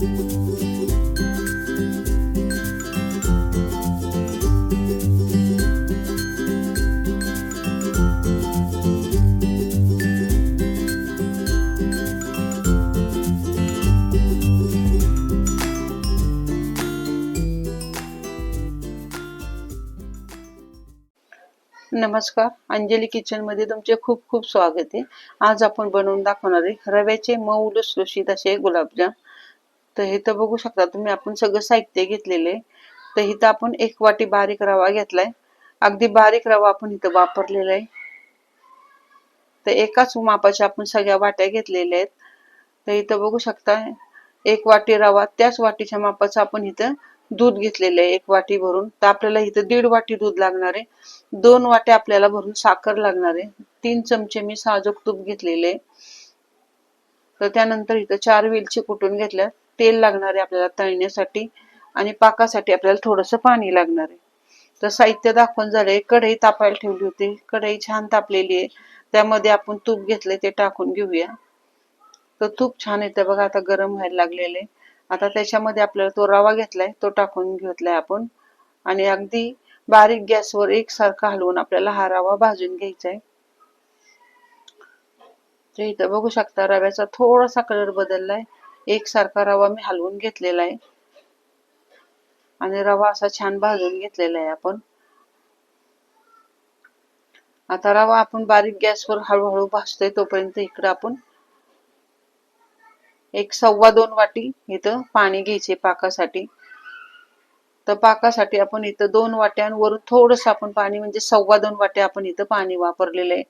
नमस्कार. अंजली किचनमध्ये तुमचे खूप खूप स्वागत आहे. आज आपण बनवून दाखवणार आहे रव्याचे मऊ लुसलुशीत असे गुलाबजाम. तर हे तर बघू शकता तुम्ही आपण सगळं साहित्य घेतलेले तर इथं आपण एक वाटी बारीक रवा घेतलाय. अगदी बारीक रवा आपण इथं वापरलेला आहे. तर एकाच मापाच्या आपण सगळ्या वाट्या घेतलेल्या आहेत. तर इथं बघू शकता एक वाटी रवा त्याच वाटीच्या मापाचं आपण इथं दूध घेतलेलं आहे एक वाटी भरून. तर आपल्याला इथं दीड वाटी दूध लागणार आहे. दोन वाट्या आपल्याला भरून साखर लागणार आहे. तीन चमचे मी साजूक तूप घेतलेले तर त्यानंतर इथं चार वेलची कुटून घेतल्या. तेल लागणार आहे आपल्याला तळण्यासाठी आणि पाकासाठी आपल्याला थोडंसं पाणी लागणार आहे. तर साहित्य दाखवून झालंय कढई तापायला ठेवली होती. कढई छान तापलेली आहे. त्यामध्ये आपण तूप घेतले ते टाकून घेऊया. तर तूप छान येतं बघा आता गरम व्हायला लागलेले आता त्याच्यामध्ये आपल्याला तो रवा घेतलाय तो टाकून घेतलाय आपण. आणि अगदी बारीक गॅसवर एकसारखा हलवून आपल्याला हा रवा भाजून घ्यायचा आहे इथं बघू शकता रव्याचा थोडासा कलर बदललाय. एकसारखा रवा मी हलवून घेतलेला आहे. आणि रवा असा छान भाजून घेतलेला आहे आपण. आता रवा आपण बारीक गॅसवर हळूहळू भाजतोय तोपर्यंत इकडं आपण एक सव्वा दोन वाटी इथं पाणी घ्यायचे पाकासाठी. तर पाकासाठी आपण इथं दोन वाट्यांवरून थोडस आपण पाणी म्हणजे सव्वा दोन वाट्या आपण इथं पाणी वापरलेलं आहे.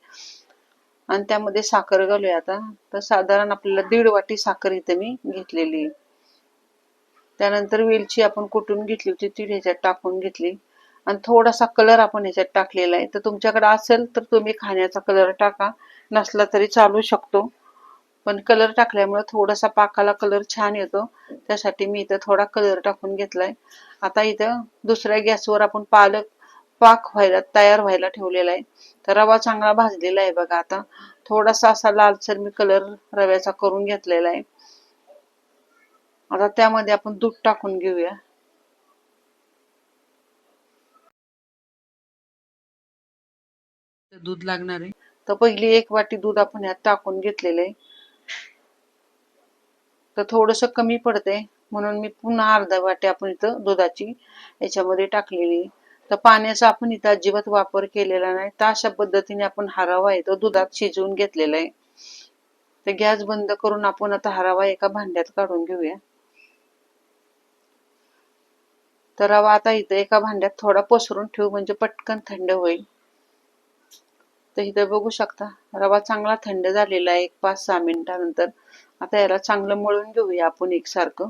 आणि त्यामध्ये साखर घालूया आता. तर साधारण आपल्याला दीड वाटी साखर इथं मी घेतलेली आहे. त्यानंतर वेलची आपण कुटून घेतली होती ती ह्याच्यात टाकून घेतली. आणि थोडासा कलर आपण ह्याच्यात टाकलेला आहे. तर तुमच्याकडे असेल तर तुम्ही खाण्याचा कलर टाका. नसला तरी चालू शकतो. पण कलर टाकल्यामुळे थोडासा पाकाला कलर छान येतो. त्यासाठी मी इथं थोडा कलर टाकून घेतलाय. आता इथं दुसऱ्या गॅसवर आपण पालक पाक व्हायला तयार व्हायला ठेवलेला आहे. तर रवा चांगला भाजलेला आहे बघा आता. थोडासा असा लालसर मी कलर रव्याचा करून घेतलेला आहे. आता त्यामध्ये आपण दूध टाकून घेऊया. दूध लागणार आहे. तर पहिली एक वाटी दूध आपण यात टाकून घेतलेलं आहे. तर थोडस कमी पडते म्हणून मी पुन्हा अर्धा वाटी आपण इथं दुधाची याच्यामध्ये टाकलेली तर पाण्याचा आपण इथं अजिबात वापर केलेला नाही. तर अशा पद्धतीने आपण हरावा येतो दुधात शिजवून घेतलेला आहे. तर गॅस बंद करून आपण आता हरावा एका भांड्यात काढून घेऊया. तर रवा आता इथं एका भांड्यात थोडा पसरून ठेवू म्हणजे पटकन थंड होईल. तर इथं बघू शकता रवा चांगला थंड झालेला आहे एक पाच सहा मिनिटानंतर. आता याला चांगलं मळून घेऊया आपण एकसारखं.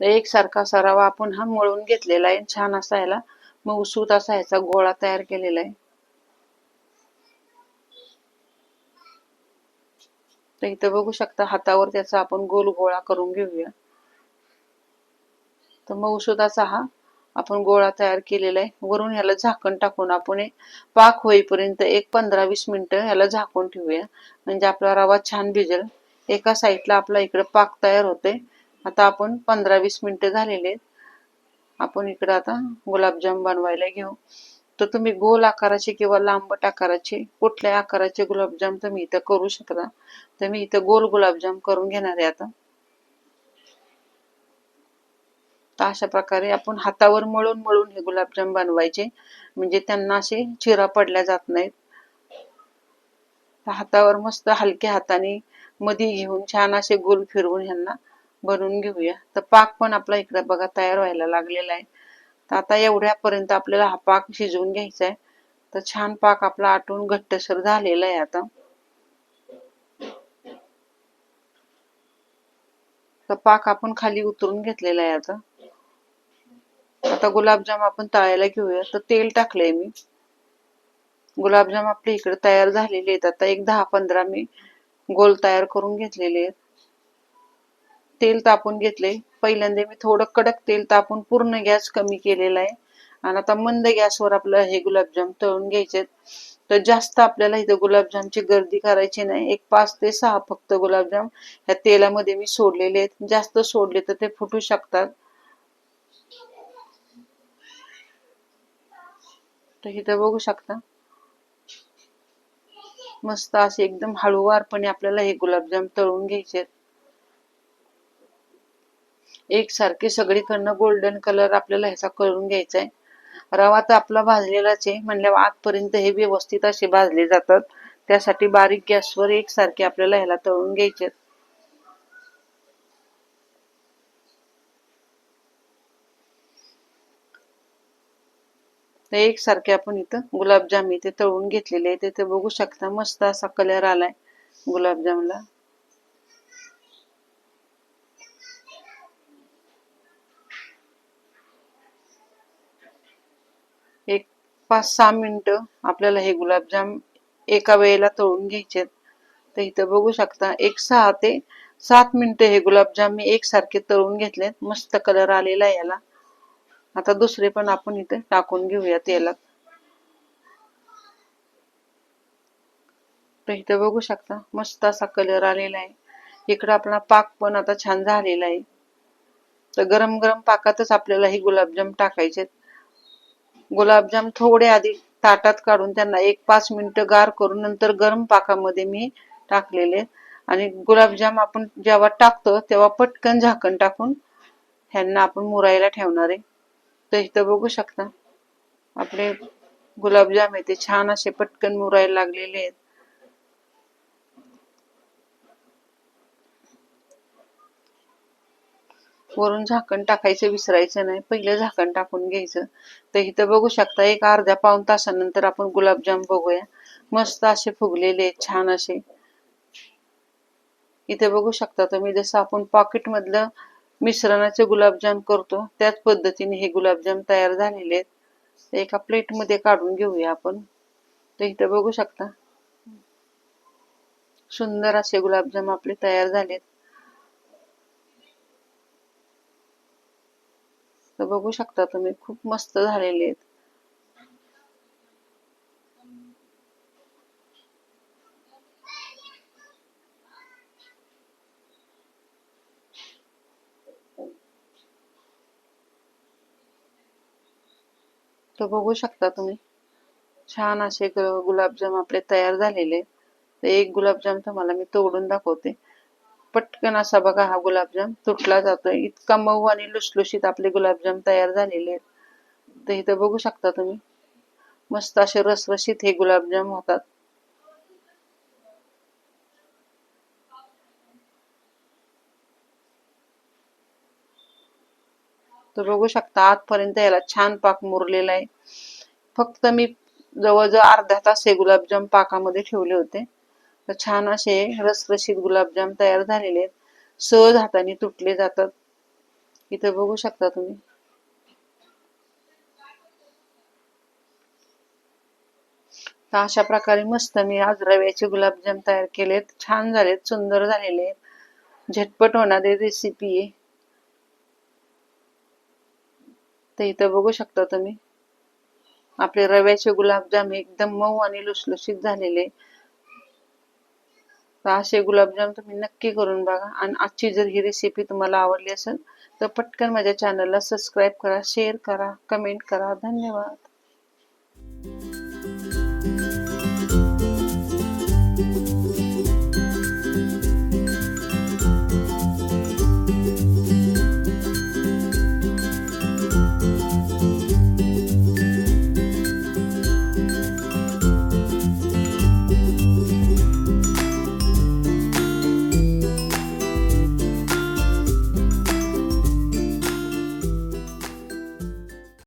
एकसारखा असा रवा आपण हा मळून घेतलेला आहे. छान असा याला मग उसूत असा ह्याचा गोळा तयार केलेला आहे. तर इथं बघू शकता हातावर त्याचा आपण गोल गोळा करून घेऊया. तर मग उसुदाचा हा आपण गोळा तयार केलेला आहे. वरून ह्याला झाकण टाकून आपण पाक होईपर्यंत एक पंधरा वीस मिनिटं ह्याला झाकून ठेवूया. म्हणजे आपला रवा छान भिजेल. एका साईडला आपला इकडे पाक तयार होते आता आपण पंधरा वीस मिनिटं झालेले आहेत. आपण इकडे आता गुलाबजाम बनवायला घेऊ. तर तुम्ही गोल आकाराचे किंवा लांबट आकाराचे कुठल्या आकाराचे गुलाबजाम तुम्ही इथं करू शकता. तर मी इथं गोल गुलाबजाम करून घेणार आहे आता. तर अशा प्रकारे आपण हातावर मळून मळून हे गुलाबजाम बनवायचे. म्हणजे त्यांना असे चिरा पडल्या जात नाहीत. हातावर मस्त हलक्या हाताने मधी घेऊन छान असे गोल फिरवून ह्यांना बनवून घेऊया. तर पाक पण आपला इकडे बघा तयार व्हायला लागलेला आहे. तर आता एवढ्यापर्यंत आपल्याला हा पाक शिजवून घ्यायचा आहे तर छान पाक आपला आटून घट्टसर झालेला आहे आता. तर पाक आपण खाली उतरून घेतलेला आहे आता. आता गुलाबजाम आपण तळायला घेऊया. तर तेल टाकलंय मी. गुलाबजाम आपले इकडे तयार झालेले आहेत. आता एक दहा पंधरा मी गोल तयार करून घेतलेले आहेत. तेल तापून घेतले पहिल्यांदा मी थोडं कडक तेल तापून पूर्ण गॅस कमी केलेला आहे. आणि आता मंद गॅसवर आपलं हे गुलाबजाम तळून घ्यायचे तर जास्त आपल्याला इथं गुलाबजामची गर्दी करायची नाही. एक पाच ते सहा फक्त गुलाबजाम ह्या तेलामध्ये मी सोडलेले आहेत. जास्त सोडले तर ते फुटू शकतात. तर इथं बघू शकता. मस्त असे एकदम हळूवारपणे आपल्याला हे गुलाबजाम तळून घ्यायचे आहेत. एकसारखे सगळीकडनं गोल्डन कलर आपल्याला ह्याचा करून घ्यायचा आहे रवा तर आपला भाजलेलाच आहे. म्हणल्यावर आतपर्यंत हे व्यवस्थित असे भाजले जातात. त्यासाठी बारीक गॅसवर एकसारखे आपल्याला ह्याला तळून घ्यायचे तर एकसारखे आपण इथं गुलाबजाम इथे तळून घेतलेले आहे तिथे बघू शकता मस्त असा कलर आलाय गुलाबजामला एक पाच सहा मिनटं आपल्याला हे गुलाबजाम एका वेळेला तळून घ्यायचे तर इथं बघू शकता एक सहा ते सात मिनिटं हे गुलाबजाम मी एकसारखे तळून घेतलेत. मस्त कलर आलेला आहे याला. आता दुसरे पण आपण इथे टाकून घेऊया तेलात तर इथं बघू शकता मस्त असा कलर आलेला आहे. इकडं आपला पाक पण आता छान झालेला आहे. तर गरम गरम पाकातच आपल्याला हे गुलाबजाम टाकायचे गुलाबजाम थोडे आधी ताटात काढून त्यांना एक पाच मिनिटं गार करून नंतर गरम पाकामध्ये मी टाकलेले. आणि गुलाबजाम आपण जेव्हा टाकतो तेव्हा पटकन झाकण टाकून ह्यांना आपण मुरायला ठेवणार आहे. तर इथं बघू शकता आपले गुलाबजाम आहे ते छान असे पटकन मुरायला लागलेले आहेत. वरून झाकण टाकायचं विसरायचं नाही. पहिलं झाकण टाकून घ्यायचं. तर इथं बघू शकता एक अर्ध्या पाऊन तासानंतर आपण गुलाबजाम बघूया. मस्त असे फुगलेले आहेत छान असे. इथे बघू शकता तुम्ही जसं आपण पॉकेट मधलं मिश्रणाचे गुलाबजाम करतो त्याच पद्धतीने हे गुलाबजाम तयार झालेले आहेत. एका प्लेटमध्ये काढून घेऊया आपण. तर इथे बघू शकता सुंदर असे गुलाबजाम आपले तयार झालेत. तर बघू शकता तुम्ही खूप मस्त झालेले आहेत. तर बघू शकता तुम्ही छान असे गुलाबजाम आपले तयार झालेले तर एक गुलाबजाम तुम्हाला मी तोडून दाखवते. पटकन असा बघा हा गुलाबजाम तुटला जातोय. इतका मऊ आणि लुसलुशीत आपले गुलाबजाम तयार झालेले आहेत. तर इथं बघू शकता तुम्ही. मस्त असे रसरशीत हे गुलाबजाम होतात. तर बघू शकता आजपर्यंत याला छान पाक मुरलेला आहे. फक्त मी जवळजवळ अर्धा तास हे गुलाबजाम पाकामध्ये ठेवले होते. तर छान असे रसरशीत गुलाबजाम तयार झालेले आहेत. सहज हाताने तुटले जातात. इथं बघू शकता तुम्ही. तर अशा प्रकारे मस्त मी आज रव्याचे गुलाबजाम तयार केलेत. छान झालेत सुंदर झालेले आहेत. झटपट होणारी रेसिपी आहे. तर इथं बघू शकता तुम्ही. आपले रव्याचे गुलाबजाम एकदम मऊ आणि लुसलुशीत झालेले तर असे गुलाबजाम तुम्ही नक्की करून बघा. आणि आजची जर ही रेसिपी तुम्हाला आवडली असेल तर पटकन माझ्या चॅनलला सबस्क्राईब करा शेअर करा कमेंट करा. धन्यवाद.